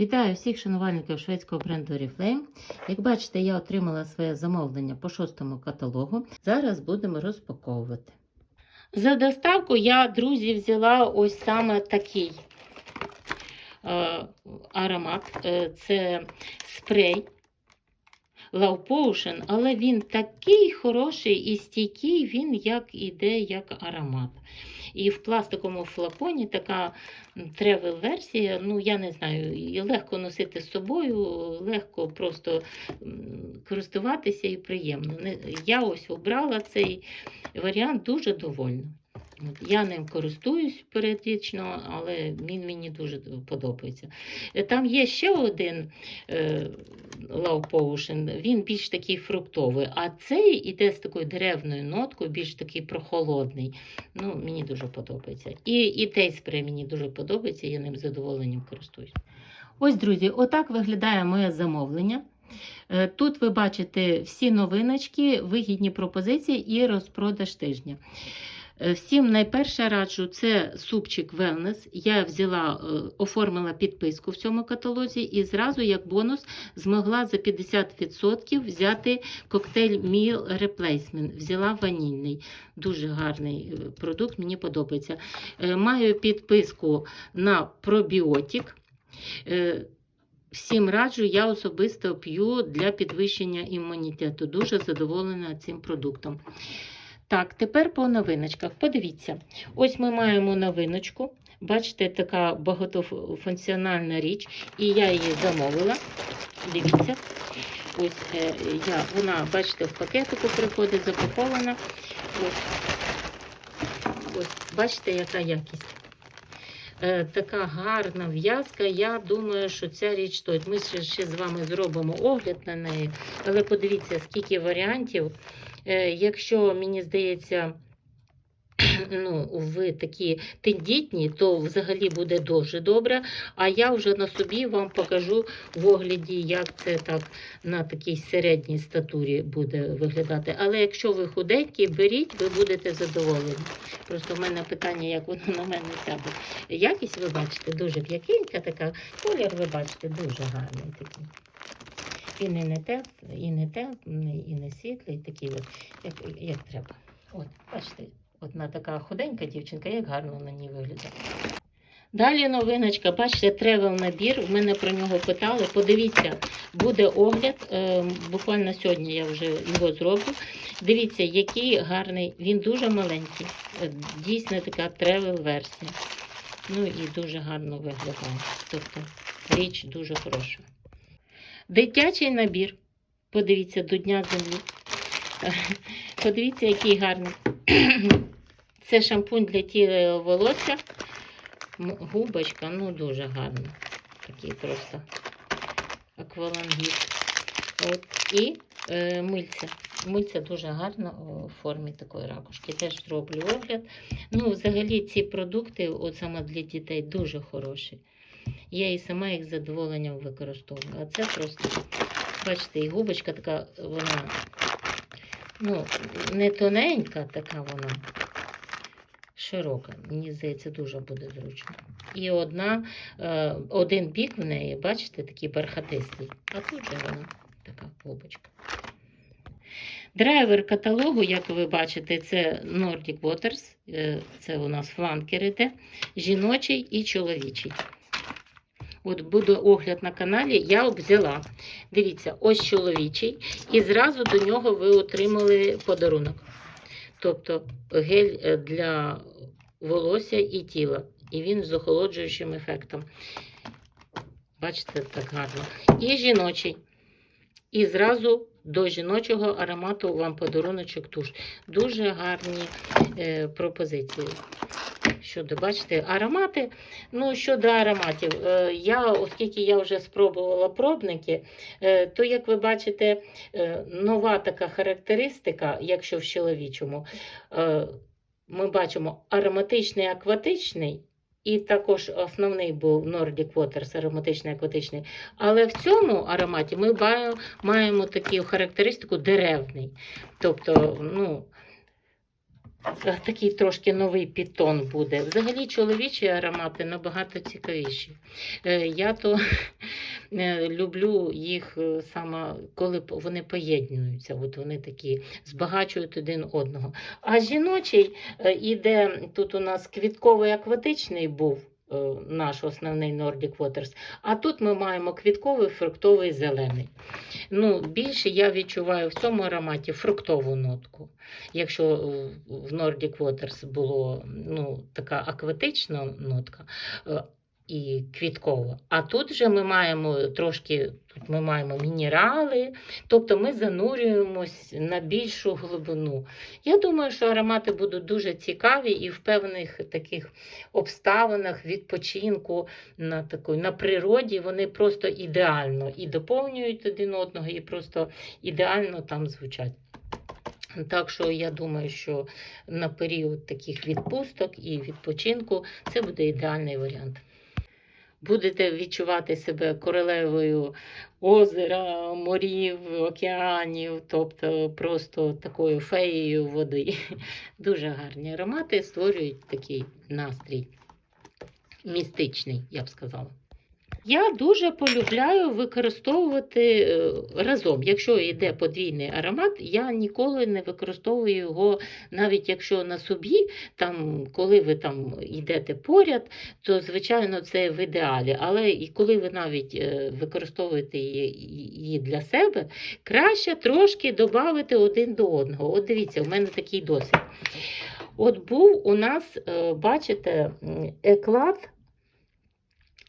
Вітаю всіх шанувальників шведського бренду Oriflame. Як бачите, я отримала своє замовлення по шостому каталогу. Зараз будемо розпаковувати. За доставку я, друзі, взяла ось саме такий е, аромат. Е, це спрей Love Potion, але він такий хороший і стійкий, він як іде як аромат. І в пластиковому флаконі така тревел-версія, ну я не знаю, її легко носити з собою, легко просто користуватися і приємно. Я ось обрала цей варіант дуже довольна. От, Я ним користуюсь періодично, але він мені дуже подобається. Е, Там є ще один е, Love Potion, він більш такий фруктовий, а цей іде з такою деревною ноткою, більш такий прохолодний. Ну, мені дуже подобається. І, і той спрей мені дуже подобається, я ним задоволенням користуюсь. Ось, друзі, отак виглядає моє замовлення. Е, Тут ви бачите всі новиночки, вигідні пропозиції і розпродаж тижня. Е, Всім найперше раджу це супчик Wellness. Я взяла, е, оформила підписку в цьому каталозі і зразу, як бонус, змогла за 50% взяти коктейль Meal Replacement. Взяла ванільний. Дуже гарний е, продукт, мені подобається. Маю підписку на пробіотик. Всім раджу, я особисто п'ю для підвищення імунітету. Дуже задоволена цим продуктом. Так, тепер по новиночках. Подивіться, ось ми маємо новиночку. Бачите, така багатофункціональна річ, і я її замовила. Дивіться, ось е, я, вона, бачите, в пакетику приходить, запакована. Ось, ось, бачите, яка якість. Е, така гарна в'язка. Я думаю, що ця річ стоїть. Ми ще, ще з вами зробимо огляд на неї, але подивіться, скільки варіантів. Е, якщо мені здається, ну, ви такі тендітні, то взагалі буде дуже добре. А я вже на собі вам покажу в огляді, як це так на такій середній статурі буде виглядати. Але якщо ви худенькі, беріть, ви будете задоволені. Просто в мене питання, як воно на мене сяде. Якість ви бачите, дуже м'якенька така, колір ви бачите, дуже гарний такий. Він і не теплий, і не теплий, і не світлий, такий, от, як, як треба. От, бачите, одна така худенька дівчинка, як гарно на ній виглядає. Далі новиночка, бачите, тревел набір. В мене про нього питали. Подивіться, буде огляд. е, Буквально сьогодні я вже його зроблю. Дивіться, який гарний, він дуже маленький. Е, Дійсно така тревел-версія. Ну і дуже гарно виглядає. Тобто річ дуже хороша. Дитячий набір. Подивіться, до Дня землі. Подивіться, який гарний. Це шампунь для тіла волосся. Губочка, ну дуже гарно. Такий просто аквалангіт. От. І е, мильця. Мильця дуже гарно о, в формі такої ракушки. Теж зроблю огляд. Ну, взагалі, ці продукти, от саме для дітей, дуже хороші. Я і сама їх з задоволенням використовую. А це просто, бачите, і губочка така, вона ну, не тоненька, така вона широка. Мені здається, дуже буде зручно. І одна, е, один бік в неї, бачите, такий бархатистий. А тут же вона така губочка. Драйвер каталогу, як ви бачите, це Nordic Waters. е, Це у нас фланкер іде, жіночий і чоловічий. От буде огляд на каналі, я взяла. Дивіться, ось чоловічий, і зразу до нього ви отримали подарунок. Тобто гель е, для волосся і тіла. І він з охолоджуючим ефектом. Бачите, так гарно. І жіночий. І зразу до жіночого аромату вам подаруночок туш. Дуже гарні е, пропозиції. Щодо, бачите, аромати. Ну, щодо ароматів, е, я, оскільки я вже спробувала пробники, е, то, як ви бачите, е, нова така характеристика, якщо в чоловічому, ми бачимо ароматичний, акватичний. І також основний був Nordic Waters, ароматичний акватичний. Але в цьому ароматі ми маємо таку характеристику деревний. Тобто, ну, такий трошки новий підтон буде. Взагалі чоловічі аромати набагато цікавіші. Е, Я то е, люблю їх е, саме, коли вони поєднуються. От вони такі збагачують один одного. А жіночий е, іде тут у нас квітковий акватичний був. Е, Наш основний Nordic Waters. А тут ми маємо квітковий, фруктовий, зелений. Ну, більше я відчуваю в цьому ароматі фруктову нотку. Якщо в- Nordic Waters було ну, така акватична нотка е, і квіткова, а тут вже ми маємо трошки тут ми маємо мінерали, тобто ми занурюємось на більшу глибину. Я думаю, що аромати будуть дуже цікаві і в певних таких обставинах відпочинку на такої, на природі вони просто ідеально і доповнюють один одного, і просто ідеально там звучать. Так що я думаю, що на період таких відпусток і відпочинку це буде ідеальний варіант. Будете відчувати себе королевою озера, морів, океанів, тобто просто такою феєю води. Дуже гарні аромати створюють такий настрій містичний, я б сказала. Я дуже полюбляю використовувати е, разом. Якщо йде подвійний аромат, я ніколи не використовую його, навіть якщо на собі, там, коли ви там йдете поряд, то звичайно це в ідеалі. Але і коли ви навіть е, використовуєте її, для себе, краще трошки додати один до одного. От дивіться, у мене такий досвід. От був у нас, е, бачите, еклад.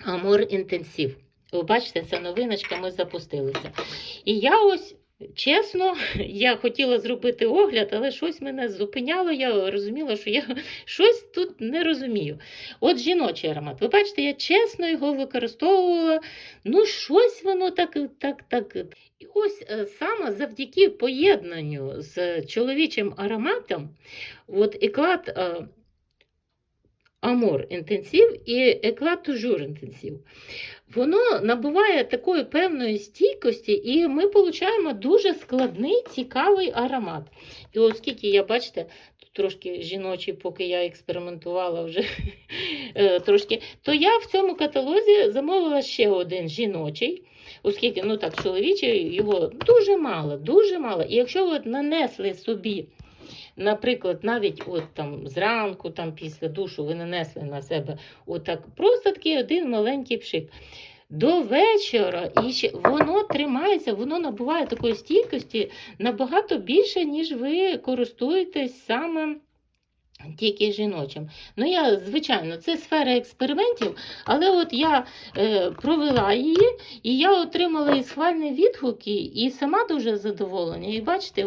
Амор інтенсив. Ви бачите, це новиночка, ми запустилися. І я ось, чесно, я хотіла зробити огляд, але щось мене зупиняло. Я розуміла, що я щось тут не розумію. От жіночий аромат. Ви бачите, я чесно його використовувала. Ну, щось воно так, так, так. І ось е, саме завдяки поєднанню з чоловічим ароматом, от еклад. Е, Амор інтенсив і еклад тужур інтенсив. Воно набуває такої певної стійкості, і ми отримуємо дуже складний, цікавий аромат. І оскільки я, бачите, трошки жіночий, поки я експериментувала вже е, трошки, то я в цьому каталозі замовила ще один жіночий. Оскільки, ну так, чоловічий його дуже мало, дуже мало. І якщо ви нанесли собі наприклад, навіть от там зранку, там після душу ви нанесли на себе отак, просто такий один маленький пшик. До вечора і ще воно тримається, воно набуває такої стійкості набагато більше, ніж ви користуєтесь саме тільки жіночим. Ну, я, звичайно, це сфера експериментів, але от я е, провела її, і я отримала і схвальні відгуки, і сама дуже задоволена. І бачите,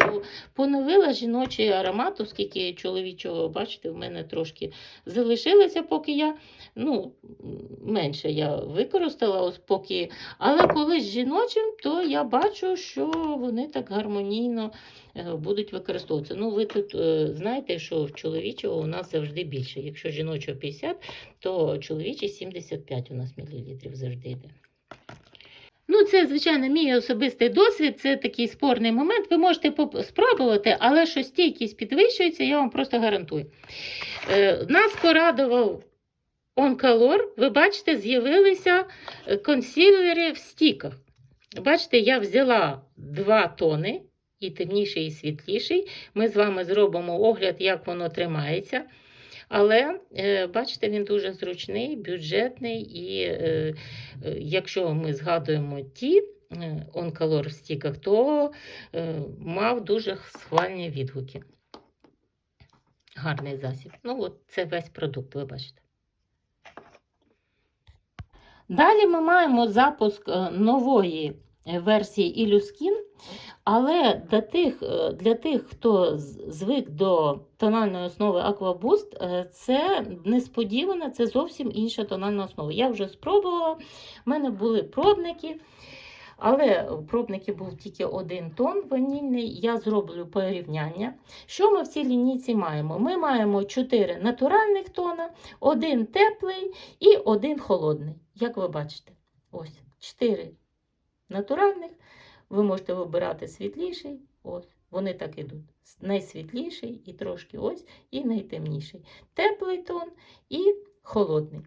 поновила жіночий аромат, оскільки чоловічого, бачите, в мене трошки залишилося, поки я ну, менше я використала, поки. Але коли з жіночим, то я бачу, що вони так гармонійно будуть використовуватися. Ну, ви тут е, знаєте, що в чоловічого у нас завжди більше. Якщо жіночого 50, то чоловічий 75 у нас мілілітрів завжди йде. Ну, це, звичайно, мій особистий досвід, це такий спорний момент. Ви можете спробувати, але що стійкість підвищується, я вам просто гарантую. Е, нас порадував Онкалор. Ви бачите, з'явилися е, консілери в стіках. Бачите, я взяла два тони, і темніший, і світліший. Ми з вами зробимо огляд, як воно тримається. Але е, бачите, він дуже зручний, бюджетний, і е, е, якщо ми згадуємо ті онкалор в стіках, то мав дуже схвальні відгуки. Гарний засіб. Ну, от це весь продукт, ви бачите. Далі ми маємо запуск нової версії Illuskin, але для тих, е, для тих, хто звик до тональної основи Aquaboost, е, це несподівано, це зовсім інша тональна основа. Я вже спробувала, в мене були пробники. Але в пробники був тільки один тон ванільний. Я зроблю порівняння. Що ми в цій лінійці маємо? Ми маємо 4 натуральних тона, один теплий і один холодний. Як ви бачите, ось 4 натуральних. Ви можете вибирати світліший. Ось, вони так ідуть. Найсвітліший і трошки ось, і найтемніший. Теплий тон і холодний.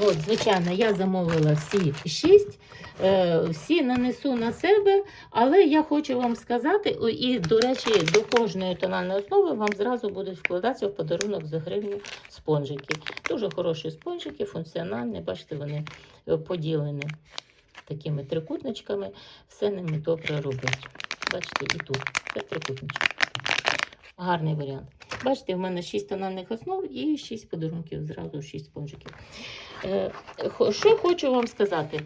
От, звичайно, я замовила всі шість, е, всі нанесу на себе, але я хочу вам сказати, і, до речі, до кожної тональної основи вам зразу будуть вкладатися в подарунок за гривню спонжики. Дуже хороші спонжики, функціональні, бачите, вони е, поділені такими трикутничками, все ними добре робить. Бачите, і тут це трикутничок. Гарний варіант. Бачите, в мене 6 тональних основ і 6 подарунків, зразу 6 спонжиків. Е, Що хочу вам сказати?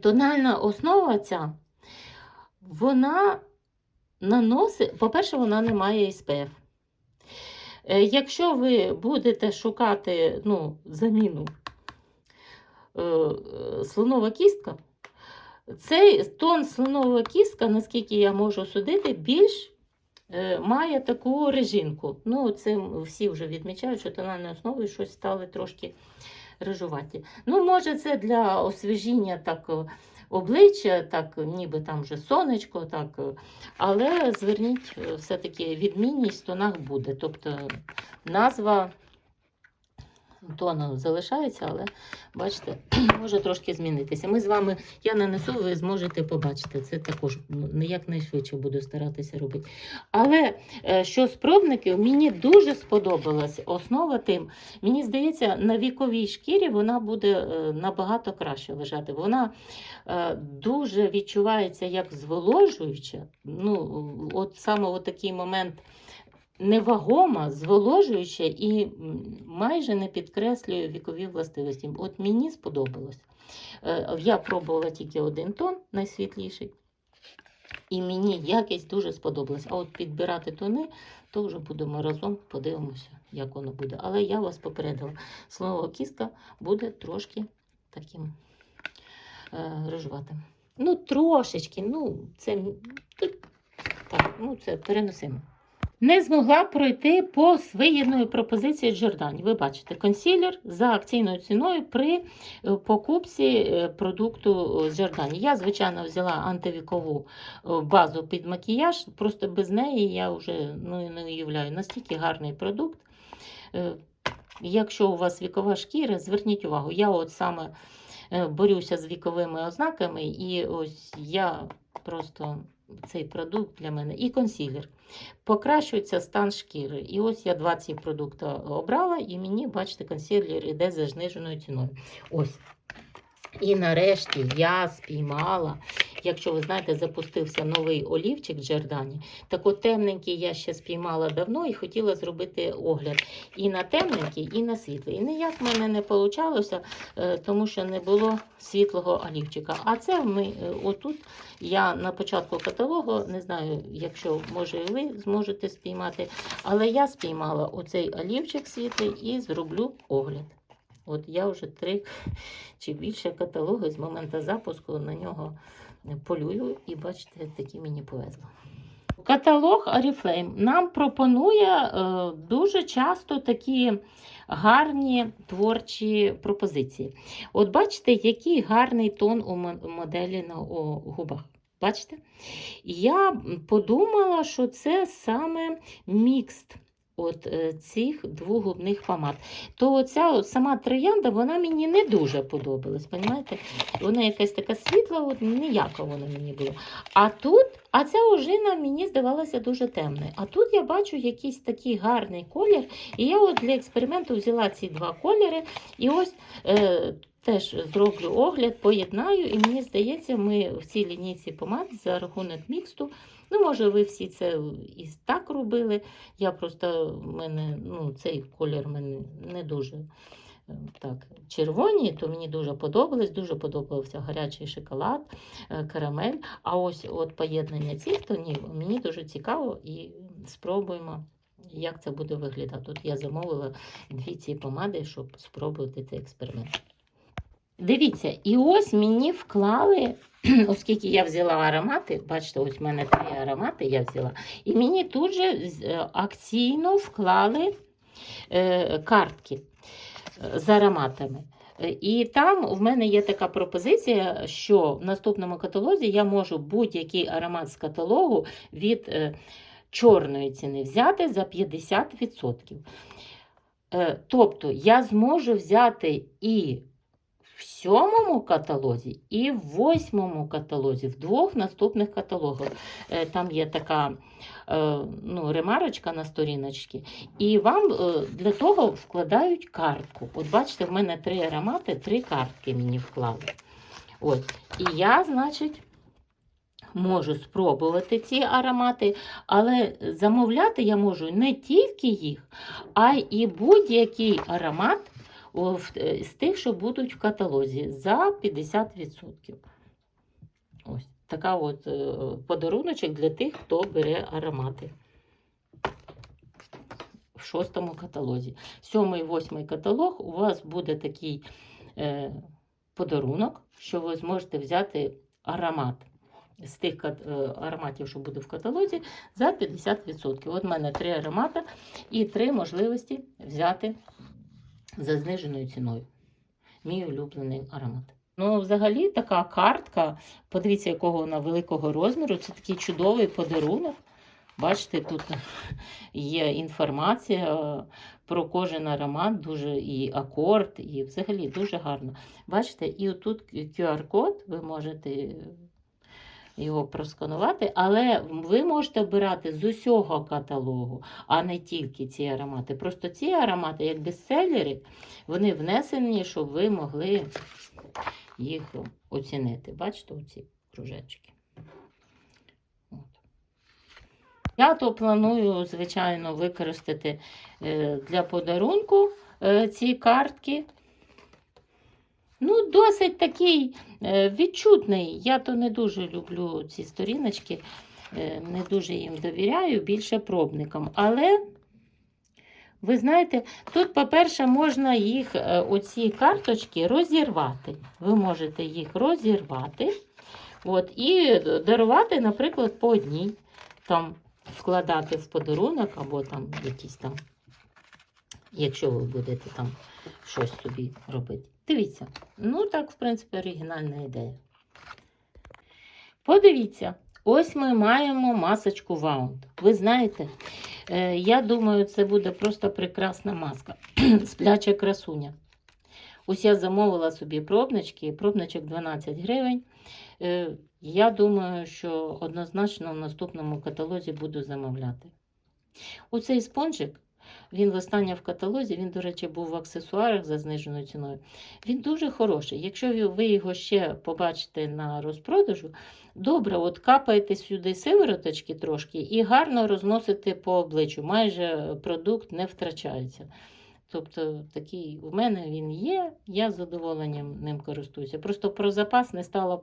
Тональна основа ця, вона наносить, по-перше, вона не має SPF. Е, Якщо ви будете шукати ну, заміну слонова кістка, цей тон слонова кістка, наскільки я можу судити, більш е, має таку режинку. Ну, це всі вже відмічають, що тональною основою щось стали трошки рижуваті. Ну, може, це для освіжіння так е, обличчя, так ніби там вже сонечко, так, е, але зверніть, е, все-таки відмінність в тонах буде. Тобто назва тону залишається, але бачите, може трошки змінитися. Ми з вами, я нанесу, ви зможете побачити. Це також якнайшвидше буду старатися робити. Але е, що з пробників, мені дуже сподобалась основа тим. Мені здається, на віковій шкірі вона буде е, набагато краще лежати. Вона е, дуже відчувається як зволожуюча. Ну, от саме от такий момент невагома, зволожуюча і майже не підкреслює вікові властивості. От мені сподобалось. Е, Я пробувала тільки один тон, найсвітліший. І мені якість дуже сподобалась. А от підбирати тони, то вже будемо разом, подивимося, як воно буде. Але я вас попередила, слово кістка буде трошки таким е, рижуватим. Ну, трошечки, ну, це так, ну, це переносимо. Не змогла пройти по вигідної пропозиції Джордані. Ви бачите, консілер за акційною ціною при е, покупці е, продукту з Джордані. Я, звичайно, взяла антивікову е, базу під макіяж, просто без неї я вже ну, не уявляю, настільки гарний продукт. Е, Якщо у вас вікова шкіра, зверніть увагу, я от саме е, борюся з віковими ознаками, і ось я просто цей продукт для мене і консілер. Покращується стан шкіри. І ось я два ці продукти обрала, і мені, бачите, консілер іде за зниженою ціною. Ось. І нарешті я спіймала, якщо ви знаєте, запустився новий олівчик Джордані. Так от темненький я ще спіймала давно і хотіла зробити огляд і на темненький, і на світлий. І ніяк в мене не вийшло, тому що не було світлого олівчика. А це ми е, отут я на початку каталогу, не знаю, якщо може і ви зможете спіймати, але я спіймала оцей олівчик світлий і зроблю огляд. От я вже три чи більше каталоги з моменту запуску на нього полюю, і бачите, такі мені повезло. Каталог Oriflame нам пропонує е, дуже часто такі гарні творчі пропозиції. От бачите, який гарний тон у моделі на о, губах. Бачите? Я подумала, що це саме мікст от е, цих двох губних помад. То оця от сама троянда, вона мені не дуже подобалась. Понімаєте? Вона якась така світла, от ніяка вона мені була. А тут, а ця ожина мені здавалася дуже темною. А тут я бачу якийсь такий гарний колір. І я от для експерименту взяла ці два кольори. І ось е, теж зроблю огляд, поєднаю, і мені здається, ми в цій лінійці помад за рахунок міксту. Ну, може, ви всі це і так робили. Я просто мене ну, цей колір мене не дуже е, так, червоні, то мені дуже подобалось. Дуже подобався гарячий шоколад, е, карамель. А ось от поєднання цих тонів мені дуже цікаво і спробуємо. Як це буде виглядати? Тут я замовила дві ці помади, щоб спробувати цей експеримент. Дивіться, і ось мені вклали, оскільки я взяла аромати, бачите, ось в мене три аромати я взяла, і мені тут же е, акційно вклали е, картки е, з ароматами. І там в мене є така пропозиція, що в наступному каталозі я можу будь-який аромат з каталогу від чорної ціни взяти за 50%. Е, Тобто я зможу взяти і в сьомому каталозі, і в восьмому каталозі, в двох наступних каталогах. Е, Там є така е, ну, ремарочка на сторіночці, і вам е, для того вкладають картку. От бачите, в мене три аромати, три картки мені вклали. От. І я, значить, можу спробувати ці аромати, але замовляти я можу не тільки їх, а й будь-який аромат з тих, що будуть в каталозі, за 50%. Ось така от е, подаруночок для тих, хто бере аромати. В шостому каталозі. Сьомий, восьмий каталог у вас буде такий е, подарунок, що ви зможете взяти аромат з тих е, ароматів, що буде в каталозі, за 50%. От в мене три аромати і три можливості взяти за зниженою ціною. Мій улюблений аромат. Ну, взагалі, така картка, подивіться, якого вона великого розміру. Це такий чудовий подарунок. Бачите, тут є інформація про кожен аромат, дуже і акорд, і взагалі дуже гарно. Бачите, і отут QR-код, ви можете його просканувати, але ви можете обирати з усього каталогу, а не тільки ці аромати. Просто ці аромати, як бестселери, вони внесені, щоб ви могли їх оцінити. Бачите, оці кружечки. Я то планую, звичайно, використати е, для подарунку е, ці картки. Ну, досить такий е, відчутний. Я то не дуже люблю ці сторіночки, е, не дуже їм довіряю, більше пробникам. Але, ви знаєте, тут, по-перше, можна їх, е, оці карточки, розірвати. Ви можете їх розірвати от, і дарувати, наприклад, по одній. Там вкладати в подарунок або там якісь там, якщо ви будете там щось собі робити. Дивіться, ну так, в принципі, оригінальна ідея. Подивіться, ось ми маємо масочку Wound. Ви знаєте, е, я думаю, це буде просто прекрасна маска. Спляча красуня. Ось я замовила собі пробнички, пробничок 12 гривень. Е, Я думаю, що однозначно в наступному каталозі буду замовляти. Оцей спонжик, він востаннє в каталозі, він, до речі, був в аксесуарах за зниженою ціною. Він дуже хороший. Якщо ви його ще побачите на розпродажу, добре, от капаєте сюди сивороточки трошки і гарно розносите по обличчю. Майже продукт не втрачається. Тобто такий в мене він є, я з задоволенням ним користуюся. Просто про запас не стала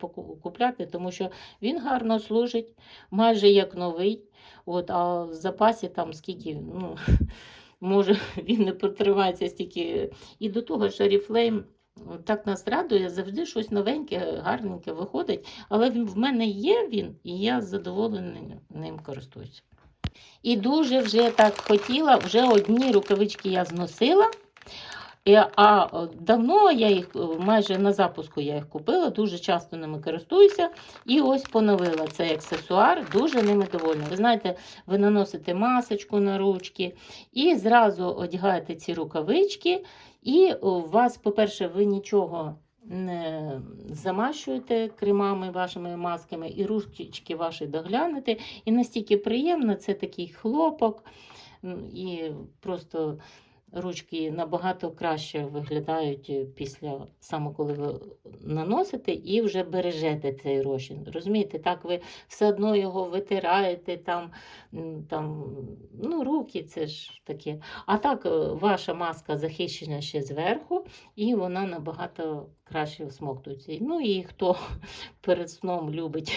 купляти, тому що він гарно служить, майже як новий. От, а в запасі там скільки, ну, може, він не протривається стільки. І до того ж, Oriflame так нас радує, завжди щось новеньке, гарненьке виходить. Але в мене є він, і я з задоволенням ним користуюся. І дуже вже так хотіла, вже одні рукавички я зносила. А давно я їх майже на запуску я їх купила, дуже часто ними користуюся. І ось поновила цей аксесуар, дуже ними довольна. Ви знаєте, ви наносите масочку на ручки і зразу одягаєте ці рукавички. І у вас, по-перше, ви нічого не замащуєте кремами вашими масками, і ручки ваші доглянете. І настільки приємно, це такий хлопок, і просто ручки набагато краще виглядають е, після саме коли ви наносите і вже бережете цей розчин. Розумієте, так ви все одно його витираєте, там, там ну, руки, це ж таке. А так е, ваша маска захищена ще зверху, і вона набагато краще всмоктується. Ну і хто перед сном любить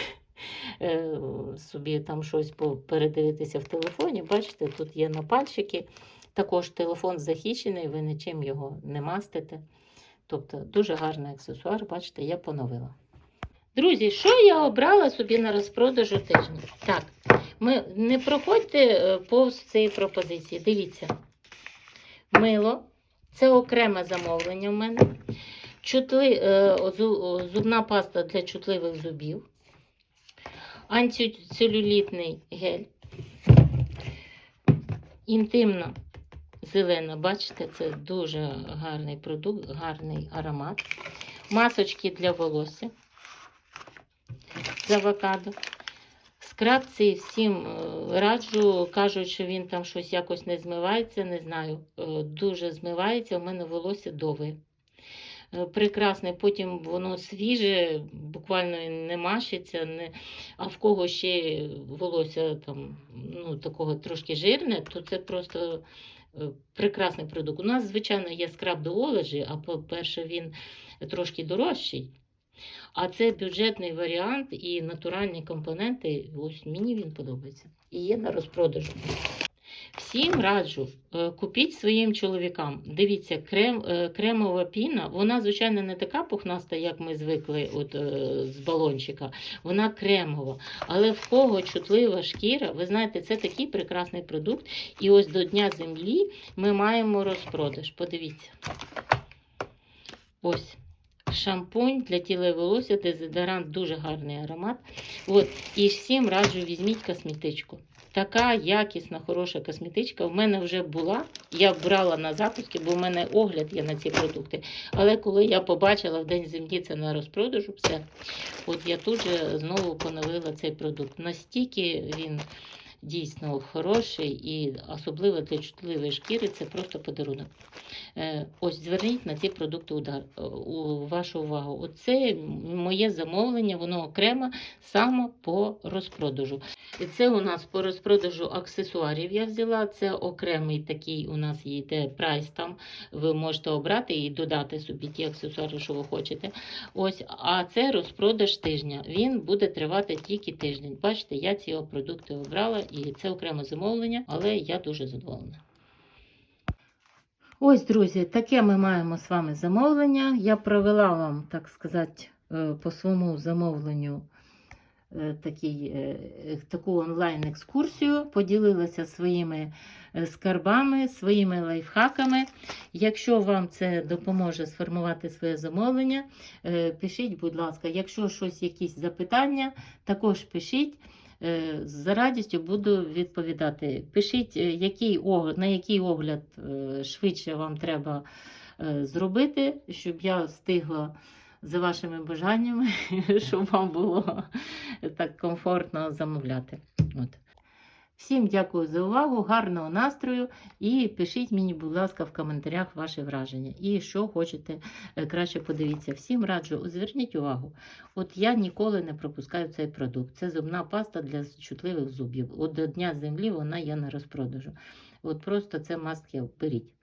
е, собі там щось передивитися в телефоні, бачите, тут є напальчики. Також телефон захищений, ви нічим його не мастите. Тобто дуже гарний аксесуар, бачите, я поновила. Друзі, що я обрала собі на розпродажу тижня? Так, ми не проходьте е, повз цієї пропозиції. Дивіться. Мило. Це окреме замовлення в мене. Чутли, е, зубна паста для чутливих зубів. Антицелюлітний гель. Інтимна зелена, бачите, це дуже гарний продукт, гарний аромат. Масочки для волосся з авокадо. Скраб цей всім е, раджу, кажуть, що він там щось якось не змивається, не знаю. Е, Дуже змивається, у мене волосся довге. Е, Прекрасне, потім воно свіже, буквально не мащиться, не... а в кого ще волосся там, ну, такого трошки жирне, то це просто прекрасний продукт. У нас, звичайно, є скраб до олежі, а по-перше, він трошки дорожчий. А це бюджетний варіант і натуральні компоненти. Ось мені він подобається. І є на розпродажу. Всім раджу, е, купіть своїм чоловікам. Дивіться, крем, е, кремова піна, вона, звичайно, не така пухнаста, як ми звикли от, е, з балончика. Вона кремова. Але в кого чутлива шкіра, ви знаєте, це такий прекрасний продукт. І ось до Дня землі ми маємо розпродаж. Подивіться. Ось. Шампунь для тіла і волосся, дезодорант, дуже гарний аромат. От. І всім раджу, візьміть косметичку. Така якісна, хороша косметичка. В мене вже була. Я брала на запуски, бо в мене огляд є на ці продукти. Але коли я побачила в День землі це на розпродажу, все, от я тут же знову поновила цей продукт. Настільки він дійсно хороший і особливо для чутливої шкіри це просто подарунок. Е, Ось зверніть на ці продукти удар, е, у вашу увагу. Оце моє замовлення, воно окремо саме по розпродажу. І це у нас по розпродажу аксесуарів я взяла. Це окремий такий у нас йде прайс там. Ви можете обрати і додати собі ті аксесуари, що ви хочете. Ось, а це розпродаж тижня. Він буде тривати тільки тиждень. Бачите, я ці продукти обрала і це окреме замовлення, але я дуже задоволена. Ось, друзі, таке ми маємо з вами замовлення. Я провела вам, так сказати, е, по своєму замовленню е, такий, е, таку онлайн-екскурсію, поділилася своїми скарбами, своїми лайфхаками. Якщо вам це допоможе сформувати своє замовлення, пишіть, будь ласка, якщо щось, якісь запитання, також пишіть. Е, З радістю буду відповідати. Пишіть, е, який на який огляд е, швидше вам треба зробити, щоб я встигла за вашими бажаннями, щоб вам було так комфортно замовляти. От. Всім дякую за увагу, гарного настрою і пишіть мені, будь ласка, в коментарях ваші враження і що хочете е, краще подивіться. Всім раджу, зверніть увагу. От я ніколи не пропускаю цей продукт. Це зубна паста для чутливих зубів. От до Дня землі вона є на розпродажу. От просто це must have, беріть.